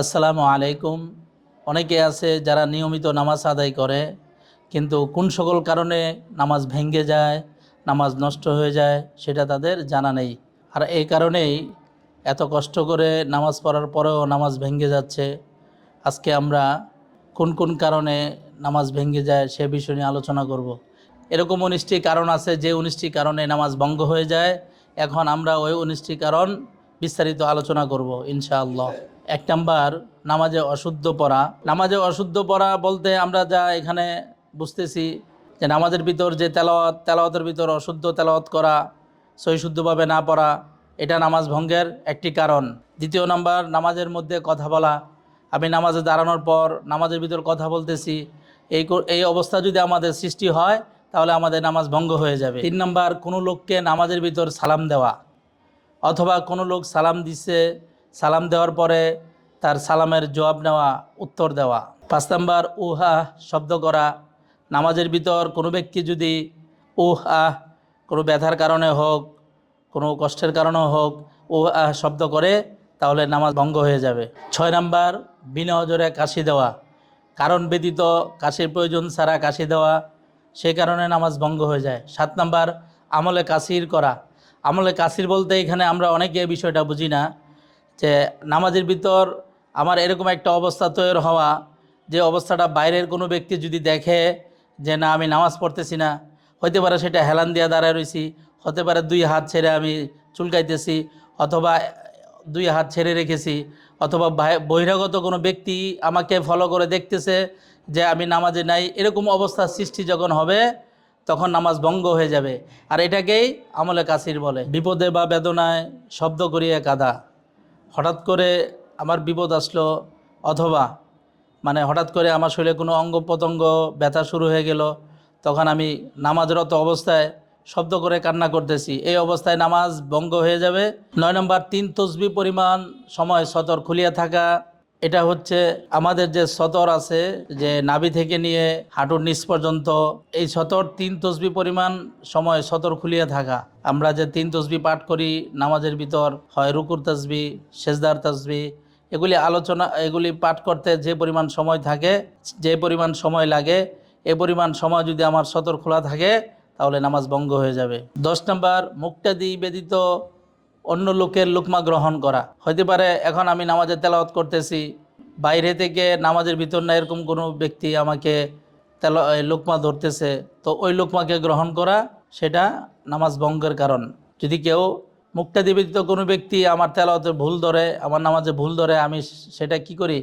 আসসালামু আলাইকুম। অনেকে আছে যারা নিয়মিত নামাজ আদায় করে, কিন্তু কোন সকল কারণে নামাজ ভেঙ্গে যায়, নামাজ নষ্ট হয়ে যায় সেটা তাদের জানা নেই। আর এই কারণেই এত কষ্ট করে নামাজ পড়ার পরেও নামাজ ভেঙ্গে যাচ্ছে। আজকে আমরা কোন কোন কারণে নামাজ ভেঙ্গে যায় সে বিষয় নিয়ে আলোচনা করব। এরকম উনিশটি কারণ আছে, যে উনিশটি কারণে নামাজ ভঙ্গ হয়ে যায়। এখন আমরা ওই উনিশটি কারণ বিস্তারিত আলোচনা করব, ইনশাআল্লাহ। এক নাম্বার, নামাজে অশুদ্ধ পড়া। নামাজে অশুদ্ধ পড়া বলতে আমরা যা এখানে বুঝতেছি যে নামাজের ভিতর যে তেলাওয়াত, তেলাওয়াতের ভিতর অশুদ্ধ তেলাওয়াত করা সহিশুদ্ধভাবে না পড়া, এটা নামাজ ভঙ্গের একটি কারণ। দ্বিতীয় নাম্বার, নামাজের মধ্যে কথা বলা। আমি নামাজে দাঁড়ানোর পর নামাজের ভিতর কথা বলতেছি। এই এই অবস্থা যদি আমাদের সৃষ্টি হয়, তাহলে আমাদের নামাজ ভঙ্গ হয়ে যাবে। তিন নাম্বার, কোনো লোককে নামাজের ভিতর সালাম দেওয়া। অথবা কোনো লোক সালাম দিচ্ছে সালাম দেওয়ার পরে তার সালামের জবাব নেওয়া, উত্তর দেওয়া। পাঁচ নাম্বার, উহা শব্দ করা। নামাজের ভিতর কোনো ব্যক্তি যদি উহ, আহ কোনো ব্যথার কারণে হোক, কোনো কষ্টের কারণে হোক ও আহ শব্দ করে, তাহলে নামাজ ভঙ্গ হয়ে যাবে। ছয় নাম্বার, বিনা অজরে কাশি দেওয়া। কারণ ব্যতীত কাশির প্রয়োজন ছাড়া কাশি দেওয়া সেই কারণে নামাজ ভঙ্গ হয়ে যায়। সাত নাম্বার, আমলে কাশির করা। আমলে কাশির বলতে এখানে আমরা অনেকে বিষয়টা বুঝি না। যে নামাজের ভিতর আমার এরকম একটা অবস্থা তৈরি হওয়া, যে অবস্থাটা বাইরের কোনো ব্যক্তি যদি দেখে যে না, আমি নামাজ পড়তেছি না হতে পারে সেটা হেলান দিয়া দাঁড়ায় রয়েছি হতে পারে দুই হাত ছেড়ে আমি চুলকাইতেছি, অথবা দুই হাত ছেড়ে রেখেছি, অথবা বহিরাগত কোনো ব্যক্তি আমাকে ফলো করে দেখতেছে যে আমি নামাজে নাই, এরকম অবস্থার সৃষ্টি যখন হবে, তখন নামাজ ভঙ্গ হয়ে যাবে। আর এটাকেই আমলে কাসির বলে, বিপদে বা বেদনায় শব্দ করিয়ে কাদা। হঠাৎ করে আমার বিপদ আসলো অথবা মানে হঠাৎ করে আমার শরীরে কোনো অঙ্গ প্রত্যঙ্গ ব্যথা শুরু হয়ে গেল, তখন আমি নামাজরত অবস্থায় শব্দ করে কান্না করতেছি। এই অবস্থায় নামাজ ভঙ্গ হয়ে যাবে। নয় নম্বর, তিন তসবি পরিমাণ সময় সতর খুলিয়া থাকা এটা হচ্ছে আমাদের যে সতর আছে, যে নাভি থেকে নিয়ে হাঁটুর নিচ পর্যন্ত, এই সতর তিন তসবি পরিমাণ সময় সতর খুলিয়া থাকা। আমরা যে তিন তসবি পাঠ করি, নামাজের ভিতর হয় রুকুর তসবি, সেজদার তসবি, এগুলি আলোচনা, এগুলি পাঠ করতে যে পরিমাণ সময় থাকে, যে পরিমাণ সময় লাগে, এ পরিমাণ সময় যদি আমার সতর খোলা থাকে, তাহলে নামাজ ভঙ্গ হয়ে যাবে। দশ নম্বর, মুক্তাদি ব্যতীত অন্য লোকের লুকমা গ্রহণ করা। হতে পারে এখন আমি নামাজের তেলাওয়াত করতেছি, বাইরে থেকে নামাজের ভিতর না এরকম কোনো ব্যক্তি আমাকে তেল লোকমা ধরতেছে, তো ওই লোকমাকে গ্রহণ করা সেটা নামাজ ভঙ্গের কারণ। যদি কেউ মুক্তাদি ব্যতীত কোনো ব্যক্তি আমার তেলাওয়াতে ভুল ধরে, আমার নামাজে ভুল ধরে, আমি সেটা কি করি?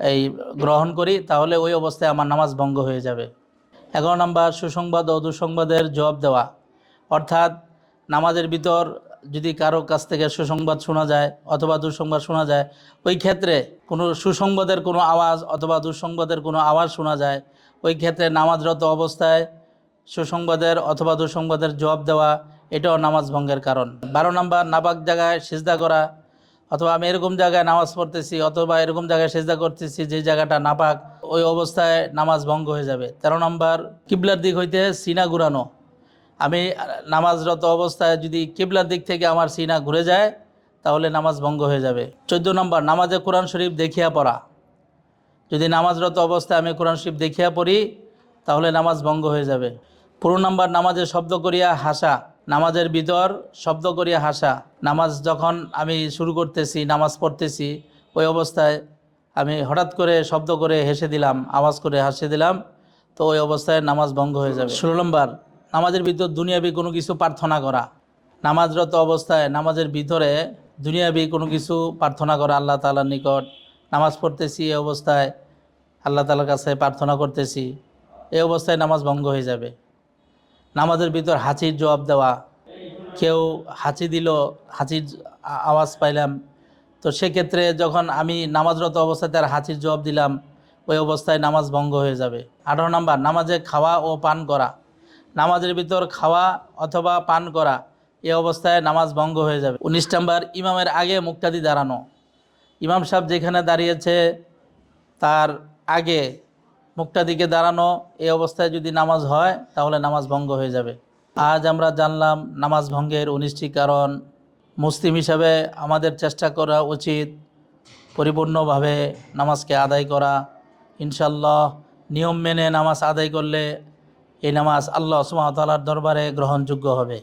এই গ্রহণ করি, তাহলে ওই অবস্থায় আমার নামাজ ভঙ্গ হয়ে যাবে। এগারো নম্বর, সুসংবাদ ও দুঃসংবাদের জবাব দেওয়া। অর্থাৎ নামাজের ভিতর যদি কারও কাছ থেকে সুসংবাদ শোনা যায় অথবা দুঃসংবাদ শোনা যায়, ওই ক্ষেত্রে কোনো সুসংবাদের কোনো আওয়াজ অথবা দুঃসংবাদের কোনো আওয়াজ শোনা যায়, ওই ক্ষেত্রে নামাজরত অবস্থায় সুসংবাদের অথবা দুঃসংবাদের জবাব দেওয়া, এটাও নামাজ ভঙ্গের কারণ। বারো নম্বর নাবাক জায়গায় সিজদা করা, অথবা আমি এরকম জায়গায় নামাজ পড়তেছি অথবা এরকম জায়গায় সেজদা করতেছি যে জায়গাটা নাপাক, ওই অবস্থায় নামাজ ভঙ্গ হয়ে যাবে। তেরো নম্বর, কিবলার দিক হইতে সিনা ঘুরানো। আমি নামাজরত অবস্থায় যদি কিবলার দিক থেকে আমার সিনা ঘুরে যায়, তাহলে নামাজ ভঙ্গ হয়ে যাবে। চোদ্দ নম্বর, নামাজে কোরআন শরীফ দেখিয়া পড়া। যদি নামাজরত অবস্থায় আমি কোরআন শরীফ দেখিয়া পড়ি, তাহলে নামাজ ভঙ্গ হয়ে যাবে। পনেরো নম্বর, নামাজে শব্দ করিয়া হাসা। নামাজের ভিতর শব্দ করিয়া হাসা। নামাজ যখন আমি শুরু করতেছি, নামাজ পড়তেছি, ওই অবস্থায় আমি হঠাৎ করে শব্দ করে হেসে দিলাম, আওয়াজ করে হাসে দিলাম, তো ওই অবস্থায় নামাজ ভঙ্গ হয়ে যাবে। ষোলো নম্বর নামাজের ভিতর দুনিয়াবি কোনো কিছু প্রার্থনা করা। নামাজরত অবস্থায় নামাজের ভিতরে দুনিয়াবি কোনো কিছু প্রার্থনা করা আল্লাহ তালার নিকট। নামাজ পড়তেছি এই অবস্থায় আল্লাহ তালার কাছে প্রার্থনা করতেছি, এই অবস্থায় নামাজ ভঙ্গ হয়ে যাবে। নামাজের ভিতর হাঁচির জবাব দেওয়া, কেউ হাঁচি দিল, হাঁচির আওয়াজ পাইলাম। তো সেক্ষেত্রে যখন আমি নামাজরত অবস্থায় তার হাঁচির জবাব দিলাম, ওই অবস্থায় নামাজ ভঙ্গ হয়ে যাবে। আঠারো নাম্বার, নামাজে খাওয়া ও পান করা। নামাজের ভিতর খাওয়া অথবা পান করা, এ অবস্থায় নামাজ ভঙ্গ হয়ে যাবে। উনিশ নাম্বার, ইমামের আগে মুক্তাদি দাঁড়ানো। ইমাম সাহেব যেখানে দাঁড়িয়েছে, তার আগে মুখটা দিকে দাঁড়ানো এই অবস্থায় যদি নামাজ হয়, তাহলে নামাজ ভঙ্গ হয়ে যাবে। আজ আমরা জানলাম নামাজ ভঙ্গের উনিশটি কারণ। মুসলিম হিসাবে আমাদের চেষ্টা করা উচিত পরিপূর্ণভাবে নামাজকে আদায় করা। ইনশাল্লাহ নিয়ম মেনে নামাজ আদায় করলে এই নামাজ আল্লাহ সুমাতালার দরবারে গ্রহণযোগ্য হবে।